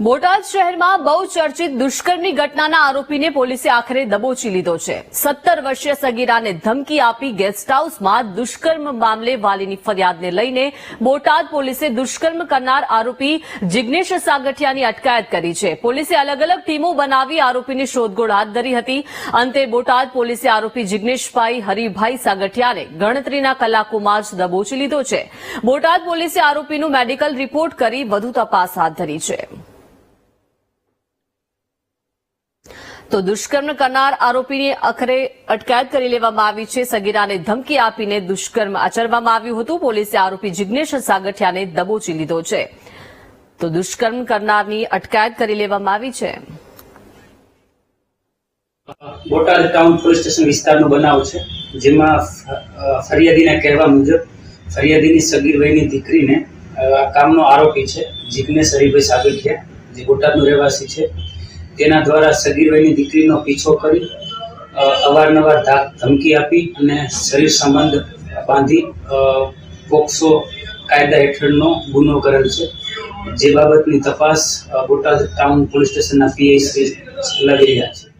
બોટાદ શહેરમાં બહુ ચર્ચિત દુષ્કર્મની ઘટનાના આરોપીને પોલીસે આખરે દબોચી લીધો છે. સત્તર વર્ષીય સગીરાને ધમકી આપી ગેસ્ટ હાઉસમાં દુષ્કર્મ મામલે વાલીની ફરિયાદને લઈને બોટાદ પોલીસે દુષ્કર્મ કરનાર આરોપી જિજ્ઞેશ સાગઠિયાની અટકાયત કરી છે. પોલીસે અલગ અલગ ટીમો બનાવી આરોપીની શોધખોળ હાથ ધરી હતી. અંતે બોટાદ પોલીસે આરોપી જિજ્ઞેશભાઈ હરિભાઈ સાગઠિયાને ગણતરીના કલાકોમાં જ દબોચી લીધો છે. બોટાદ પોલીસે આરોપીનું મેડિકલ રિપોર્ટ કરી વધુ તપાસ હાથ ધરી છે. તો દુષ્કર્મ કરનાર આરોપીની અખરે અટકાયત કરી લેવામાં આવી છે. સગીરાને ધમકી આપીને દુષ્કર્મ આચરવામાં આવ્યું હતું. પોલીસે આરોપી જિજ્ઞેશ સાગઠિયાને દબોચી લીધો છે. તો દુષ્કર્મ કરનારની અટકાયત કરી લેવામાં આવી છે. બોટાદ ટાઉન પોલીસ સ્ટેશન વિસ્તારનો બનાવ છે, જેમાં ફરિયાદીના કહેવા મુજબ ફરિયાદીની સગીર વયની દીકરીને આ કામનો આરોપી છે જિજ્ઞેશ હરિભાઈ સાગઠિયા, જે બોટાદનો રહેવાસી છે. તેના દ્વારા સગીર વયની દીકરીનો પીછો કરી અવારનવાર ધાક ધમકી આપી અને શરીર સંબંધ બાંધી પોક્સો કાયદા હેઠળનો ગુનો કરેલ છે. જે બાબતની તપાસ બોટાદ ટાઉન પોલીસ સ્ટેશનના પીઆઈ શ્રી લગી રહ્યા છે.